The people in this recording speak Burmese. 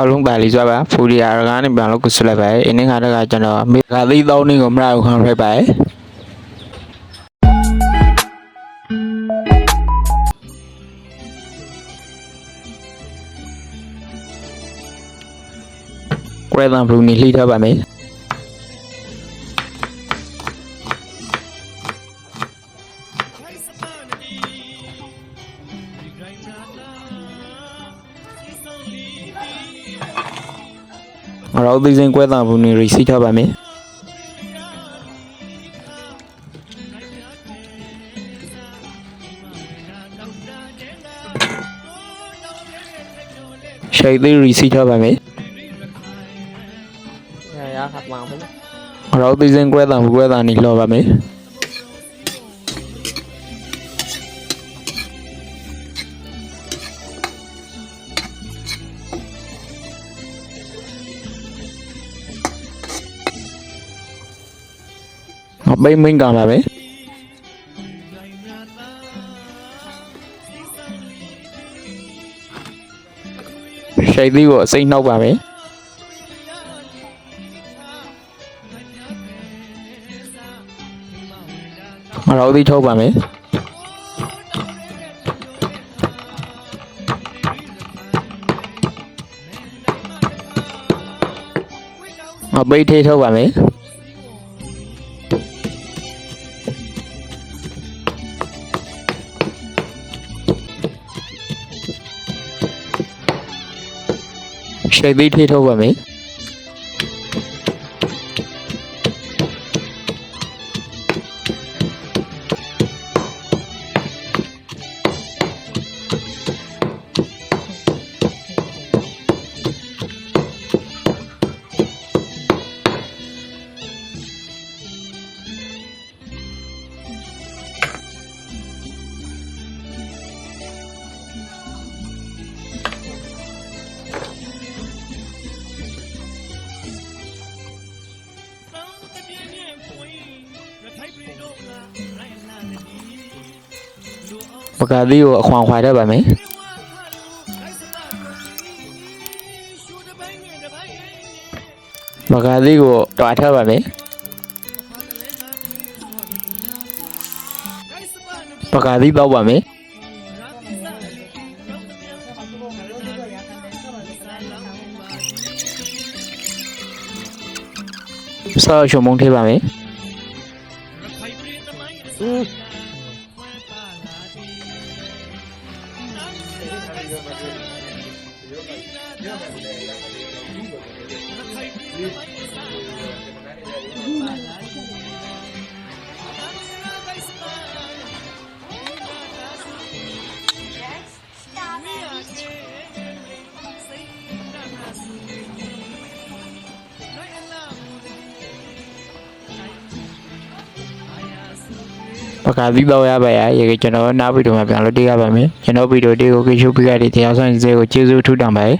အားလုံးပါလီစွာပါဖူရီယာကနေပြန်လို့ကုစလိုက်ပါအင်းငါတကကျွန်တော်မေဂါသီးတောင်းနေကိုမရဘူးခံရပါကွဲတန်ဘလူးနီလှိထားပါမယ် ငါတို့သိစိန်ကွဲတာဘူးနေရိစီထားပါမယ်ရှိသေးရီစီထားပါမယ်။ရရခပ်ပါဘူး။ငါတို့သိစိန်ကွဲတာဘူးကွဲတာနေလောပါမယ်။ မိမ့်မိမ့်ကောင်လာပဲရှိတ်သီးကိုအစိမ့်နှောက်ပါမယ်မတော်သေးထုတ်ပါမယ်အပိတ်ထိထုတ်ပါမယ် ရှိတ်သေး ပါမယ်ပကတိကိုအခွန်ခွာတတ်ပါမယ်ပကတိကိုတွားထပ်ပါမယ်ပကတိတော့ပါမယ်ဆောချုံမုံထေးပါမယ် Yeah. ပကတိတော့ရပါရရေကျွန်တော်နောက်ဗီဒီယိုမှာပြန်လို့တွေ့ရပါမယ်ကျွန်တော်ဗီဒီယိုတွေကိုကြည့်ရှုပေးကြတဲ့တရားဆောင်စေကိုကျေးဇူးထူးတောင်းပါတယ်